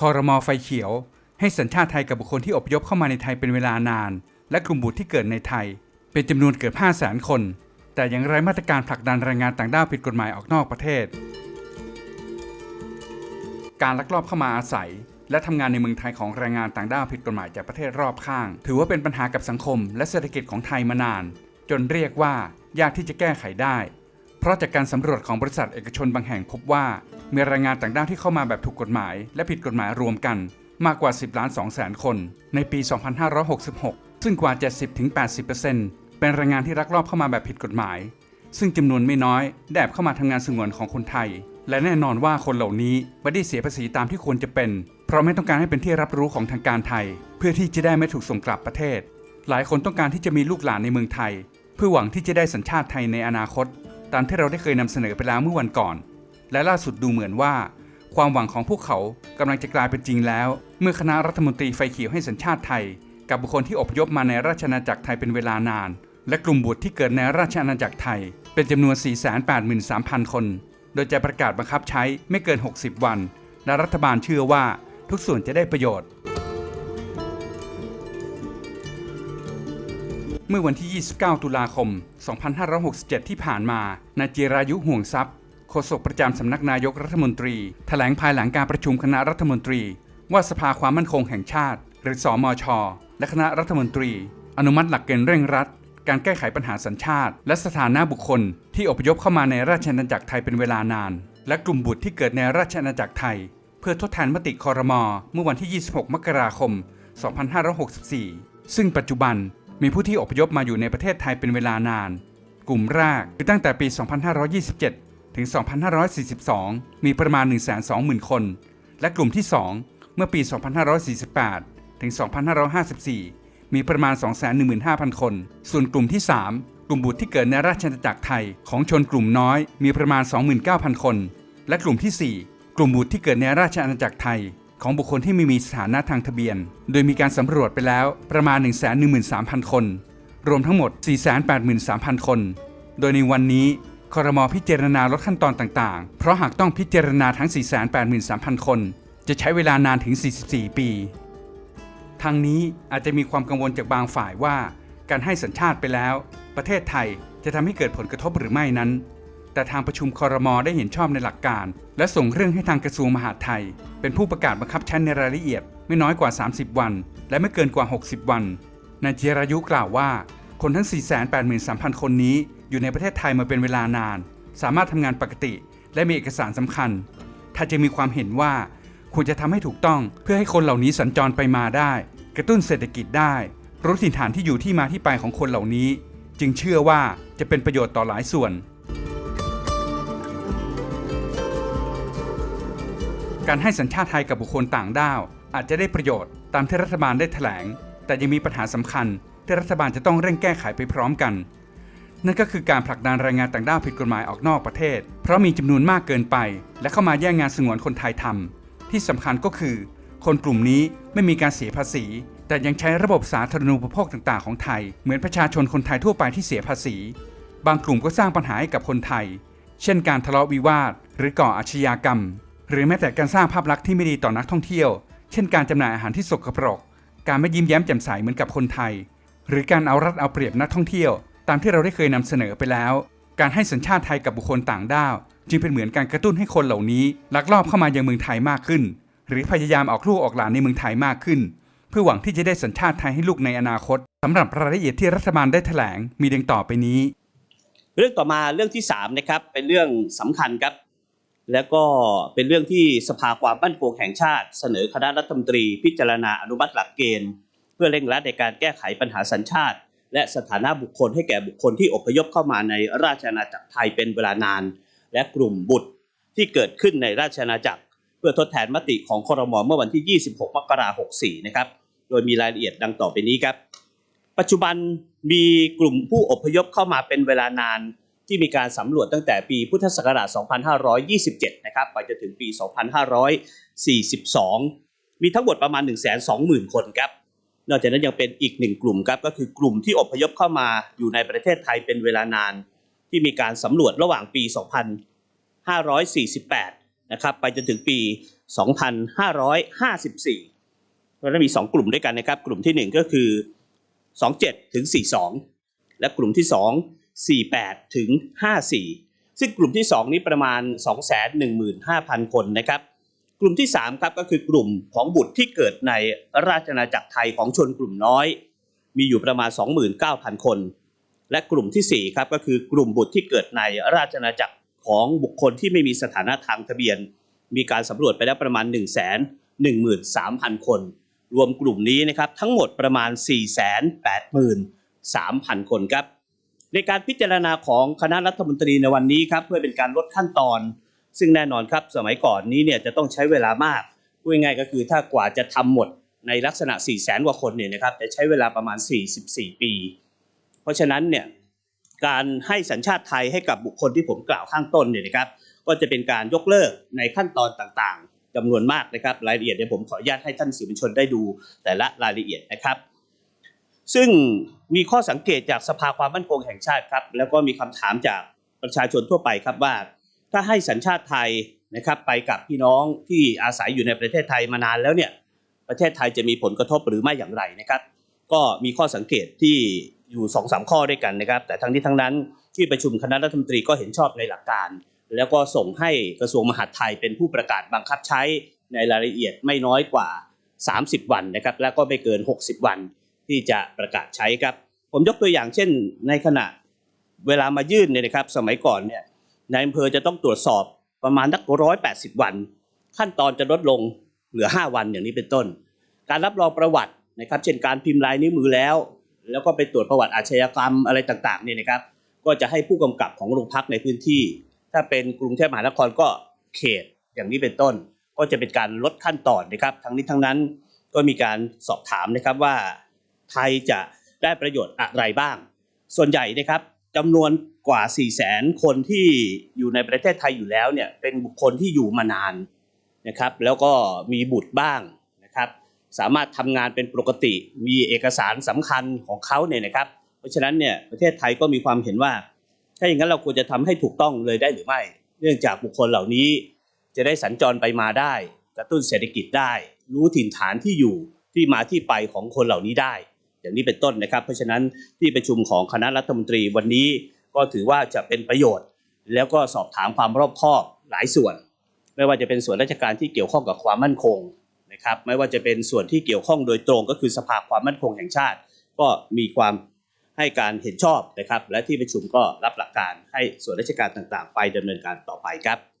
คอรมอไฟเขียว ให้สัญชาติไทยกับบุคคลที่อพยพเข้ามาในไทยเป็นเวลานาน และกลุ่มบุตรที่เกิดในไทย เป็นจำนวนเกือบ5 0 0 0 0 0 คน แต่ยังไร้มาตรการผลักดันแรงงานต่างด้าวผิดกฎหมายออกนอกประเทศ การลักลอบเข้ามาอาศัย และทำงานในเมืองไทยของแรงงานต่างด้าวผิดกฎหมายจากประเทศรอบข้าง ถือว่าเป็นปัญหากับสังคม และเศรษฐกิจของไทยมานาน จนเรียกว่ายากที่จะแก้ไขได้ เพราะจากการสำรวจของบริษัทเอกชนบางแห่งพบว่า มีแรงงานต่างด้าวที่เข้ามาแบบถูกกฎหมาย และผิดกฎหมายรวมกันมากกว่า 10 ล้าน2แสนคน ในปี 2566 ซึ่งกว่า 70-80%เป็นแรงงานที่ลักลอบเข้ามาแบบผิดกฎหมาย ซึ่งจำนวนไม่น้อยได้แอบเข้ามาทำงานสงวนของคนไทย และแน่นอนว่าคนเหล่านี้ไม่ได้เสียภาษีตามที่ควรจะเป็น เพราะไม่ต้องการให้เป็นที่รับรู้ของทางการไทย เพื่อที่จะได้ไม่ถูกส่งกลับประเทศ หลายคนต้องการที่จะมีลูกหลานในเมืองไทย เพื่อหวังที่จะได้สัญชาติไทยในอนาคต ตามที่เราได้เคยนำเสนอไปแล้วเมื่อวันก่อน และล่าสุดดูเหมือนว่า ความหวังของพวกเขากำลังจะกลายเป็นจริงแล้ว เมื่อคณะรัฐมนตรีไฟเขียวให้สัญชาติไทย กับบุคคลที่อพยพมาในราชอาณาจักรไทยเป็นเวลานาน และกลุ่มบุตรที่เกิดในราชอาณาจักรไทย เป็นจำนวน 483,000 คน โดยจะประกาศบังคับใช้ไม่เกิน 60 วัน และรัฐบาลเชื่อว่าทุกส่วนจะได้ประโยชน์ เมื่อวันที่ 29 ตุลาคม 2567 ที่ผ่านมานายจิรายุห่วงทรัพย์โฆษกประจำสำนักนายกรัฐมนตรีแถลงภายหลังการประชุมคณะรัฐมนตรี ว่าสภาความมั่นคงแห่งชาติ หรือสอมชและคณะรัฐมนตรี อนุมัติหลักเกณฑ์เร่งรัด การแก้ไขปัญหาสัญชาติ และสถานะบุคคล ที่อพยพเข้ามาในราชอาณาจักรไทยเป็นเวลานาน และกลุ่มบุตรที่เกิดในราชอาณาจักรไทย เพื่อทดแทนมติคอรมอเมื่อวันที่ 26 มกราคม 2564 ซึ่งปัจจุบัน มีผู้ที่อพยพมาอยู่ในประเทศไทยเป็นเวลานาน กลุ่มแรกคือตั้งแต่ปี 2527 ถึง 2542 มีประมาณ 120,000 คน และกลุ่มที่ 2 เมื่อปี 2548 ถึง 2554 มีประมาณ 215,000 คน ส่วนกลุ่มที่ 3 กลุ่มบุตรที่เกิดในราชอาณาจักรไทยของชนกลุ่มน้อยมีประมาณ 29,000 คน และกลุ่มที่ 4 กลุ่มบุตรที่เกิดในราชอาณาจักรไทย ของบุคคลที่ไม่มีสถานะทางทะเบียน โดยมีการสำรวจไปแล้วประมาณ 113,000 คน รวมทั้งหมด 483,000 คน โดยในวันนี้คอรมอพิจารณาลดขั้นตอนต่างๆ เพราะหากต้องพิจารณาทั้ง 483,000 คน จะใช้เวลานานถึง 44 ปี ทางนี้อาจจะมีความกังวลจากบางฝ่ายว่า การให้สัญชาติไปแล้ว ประเทศไทยจะทำให้เกิดผลกระทบหรือไม่นั้น แต่ทางประชุมคอรมอได้เห็นชอบในหลักการ และส่งเรื่องให้ทางกระทรวงมหาดไทย เป็นผู้ประกาศบังคับใช้ในรายละเอียด ไม่น้อยกว่า 30 วัน และไม่เกินกว่า 60 วันนายเจรายุกล่าวว่า คนทั้ง 483,000 คนนี้ อยู่ในประเทศไทยมาเป็นเวลานาน สามารถทำงานปกติ และมีเอกสารสำคัญ ถ้าจะมีความเห็นว่าควรจะทำให้ถูกต้องเพื่อให้คนเหล่านี้สัญจรไปมาได้ กระตุ้นเศรษฐกิจได้รู้ถิ่นฐานที่อยู่ที่มาที่ไปของคนเหล่านี้ จึงเชื่อว่าจะเป็นประโยชน์ต่อหลายส่วน การให้สัญชาติไทยกับบุคคลต่างด้าว อาจจะได้ประโยชน์ตามที่รัฐบาลได้แถลง แต่ยังมีปัญหาสำคัญ ที่รัฐบาลจะต้องเร่งแก้ไขไปพร้อมกัน นั่นก็คือการผลักดันแรงงานต่างด้าวผิดกฎหมายออกนอกประเทศ เพราะมีจำนวนมากเกินไป และเข้ามาแย่งงานสงวนคนไทยทำที่สำคัญก็คือ คนกลุ่มนี้ไม่มีการเสียภาษี แต่ยังใช้ระบบสาธารณูปโภคต่างๆของไทย เหมือนประชาชนคนไทยทั่วไปที่เสียภาษี บางกลุ่มก็สร้างปัญหาให้กับคนไทย เช่น การทะเลาะวิวาทหรือก่ออาชญากรรม หรือแม้แต่การสร้างภาพลักษณ์ที่ไม่ดีต่อนักท่องเที่ยว เช่นการจำหน่ายอาหารที่สกปรก การไม่ยิ้มแย้มแจ่มใสเหมือนกับคนไทย หรือการเอารัดเอาเปรียบนักท่องเที่ยว ตามที่เราได้เคยนำเสนอไปแล้ว การให้สัญชาติไทยกับบุคคลต่างด้าว จึงเป็นเหมือนการกระตุ้นให้คนเหล่านี้ลักลอบเข้ามายังเมืองไทยมากขึ้น หรือพยายามออกลูกออกหลานในเมืองไทยมากขึ้น เพื่อหวังที่จะได้สัญชาติไทยให้ลูกในอนาคตสำหรับรายละเอียดที่รัฐบาลได้แถลงมีดังต่อไปนี้ เรื่องต่อมาเรื่องที่3นะครับเป็นเรื่องสำคัญครับ แล้วก็เป็นเรื่องที่สภาความมั่นคงแห่งชาติ เสนอคณะรัฐมนตรีพิจารณาอนุมัติหลักเกณฑ์ เพื่อเร่งรัดในการแก้ไขปัญหาสัญชาติ และสถานะบุคคลให้แก่บุคคลที่อพยพเข้ามาในราชอาณาจักรไทยเป็นเวลานาน และกลุ่มบุตรที่เกิดขึ้นในราชอาณาจักร เพื่อทดแทนมติของครมเมื่อวันที่ 26 มกราคม 64 นะครับ โดยมีรายละเอียดดังต่อไปนี้ครับ ปัจจุบันมีกลุ่มผู้อพยพเข้ามาเป็นเวลานาน ที่มีการสำรวจตั้งแต่ปีพุทธศักราช 2527 นะครับ ไปจนถึงปี 2542 มีทั้งหมดประมาณ 120,000 คนครับ นอกจากนั้นยังเป็นอีกหนึ่งกลุ่มครับ ก็คือกลุ่มที่อพยพเข้ามาอยู่ในประเทศไทยเป็นเวลานาน ที่มีการสำรวจระหว่างปี 2548 นะครับ ไปจนถึงปี 2554แล้วมี 2 กลุ่มด้วยกันนะครับ กลุ่มทีหนึ่1 ก็คือ 27 ถึง 42 และกลุ่มที่ 2 48 ถึง 54 ซึ่งกลุ่มที่ 2 นี้ประมาณ 215,000 คนนะครับ กลุ่มที่ 3 ครับก็คือกลุ่มของบุตรที่เกิดในราชอาจักรไทยของชนกลุ่มน้อย มีอยู่ประมาณ 29,000 คน และกลุ่มทีสี่4 ครับก็คือกลุ่มบุตรที่เกิดในราชอาณาจักรของบุคคลที่ไม่มีสถานะทางทะเบียน มีการสำรวจไปแล้วประมาณ 1 1 3 0 0 0 คน รวมกลุ่มนี้นะครับทั้งหมดประมาณ 4 8 3 0 0 0 คนครับ ในการพิจารณาของคณะรัฐมนตรีในวันนี้ครับเพื่อเป็นการลดขั้นตอน ซึ่งแน่นอนครับสมัยก่อนนี้เนี่ยจะต้องใช้เวลามากพูดง่ายก็คือถ้ากว่าจะทำหมดในลักษณะ 4 0 0แสนกว่าคนเนี่ยนะครับจะใช้เวลาประมาณ 44 ปี เพราะฉะนั้นเนี่ยการให้สัญชาติไทยให้กับบุคคลที่ผมกล่าวข้างต้นเนี่ยนะครับ ก็จะเป็นการยกเลิกในขั้นตอนต่างๆจำนวนมากนะครับ รายละเอียดเดี๋ยวผมขออนุญาตให้ท่านสื่อมวลชนได้ดูแต่ละรายละเอียดนะครับ ซึ่งมีข้อสังเกตจากสภาความมั่นคงแห่งชาติครับ แล้วก็มีคำถามจากประชาชนทั่วไปครับว่า ถ้าให้สัญชาติไทยนะครับไปกับพี่น้องที่อาศัยอยู่ในประเทศไทยมานานแล้วเนี่ยประเทศไทยจะมีผลกระทบหรือไม่อย่างไรนะครับ ก็มีข้อสังเกตที่อยู่2อสข้อด้วยกันนะครับ แต่ทั้งนี้ทั้งนั้นที่ประชุมคณะรัฐมนตรีก็เห็นชอบในหลักการ แล้วก็ส่งให้กระทรวงมหาดไทยเป็นผู้ประกาศบังคับใช้ในรายละเอียดไม่น้อยกว่า 30 วันนะครับ แล้วก็ไม่เกิน 60 วัน ที่จะประกาศใช้ครับ ผมยกตัวอย่างเช่น ในขณะเวลามายื่นเนี่ยนะครับ สมัยก่อนเนี่ยนายอำเภอจะต้องตรวจสอบประมาณนักร้อยแปดสิบวัน ขั้นตอนจะลดลงเหลือ 5 วันอย่างนี้เป็นต้น การรับรองประวัตินะครับ เช่นการพิมพ์ลายนิ้วมือแล้ว แล้วก็ไปตรวจประวัติอาชญากรรมอะไรต่างๆเนี่ยนะครับ ก็จะให้ผู้กำกับของโรงพักในพื้นที่ ถ้าเป็นกรุงเทพมหานครก็เขตอย่างนี้เป็นต้น ก็จะเป็นการลดขั้นตอนนะครับ ทั้งนี้ทั้งนั้นก็มีการสอบถามนะครับว่า ไทยจะได้ประโยชน์อะไรบ้าง ส่วนใหญ่นะครับจำนวนกว่า 4 0 0แสนคนที่อยู่ในประเทศไทยอยู่แล้วเนี่ยเป็นบุคคลที่อยู่มานานนะครับ แล้วก็มีบุตรบ้างนะครับ สามารถทำงานเป็นปกติ มีเอกสารสำคัญของเขาเนี่ยนะครับ เพราะฉะนั้นเนี่ยประเทศไทยก็มีความเห็นว่า ถ้าอย่างนั้นเราควรจะทำให้ถูกต้องเลยได้หรือไม่ เนื่องจากบุคคลเหล่านี้ จะได้สัญจรไปมาได้ กระตุ้นเศรษฐกิจได้ รู้ถิ่นฐานที่อยู่ที่มาที่ไปของคนเหล่านี้ได้ อย่างนี้เป็นต้นนะครับ เพราะฉะนั้นที่ประชุมของคณะรัฐมนตรีวันนี้ก็ถือว่าจะเป็นประโยชน์ แล้วก็สอบถามความรอบคอบหลายส่วน ไม่ว่าจะเป็นส่วนราชการที่เกี่ยวข้องกับความมั่นคงนะครับไม่ว่าจะเป็นส่วนที่เกี่ยวข้องโดยตรงก็คือสภาความมั่นคงแห่งชาติ ก็มีความให้การเห็นชอบนะครับ และที่ประชุมก็รับหลักการให้ส่วนราชการต่างๆ ไปดำเนินการต่อไปครับ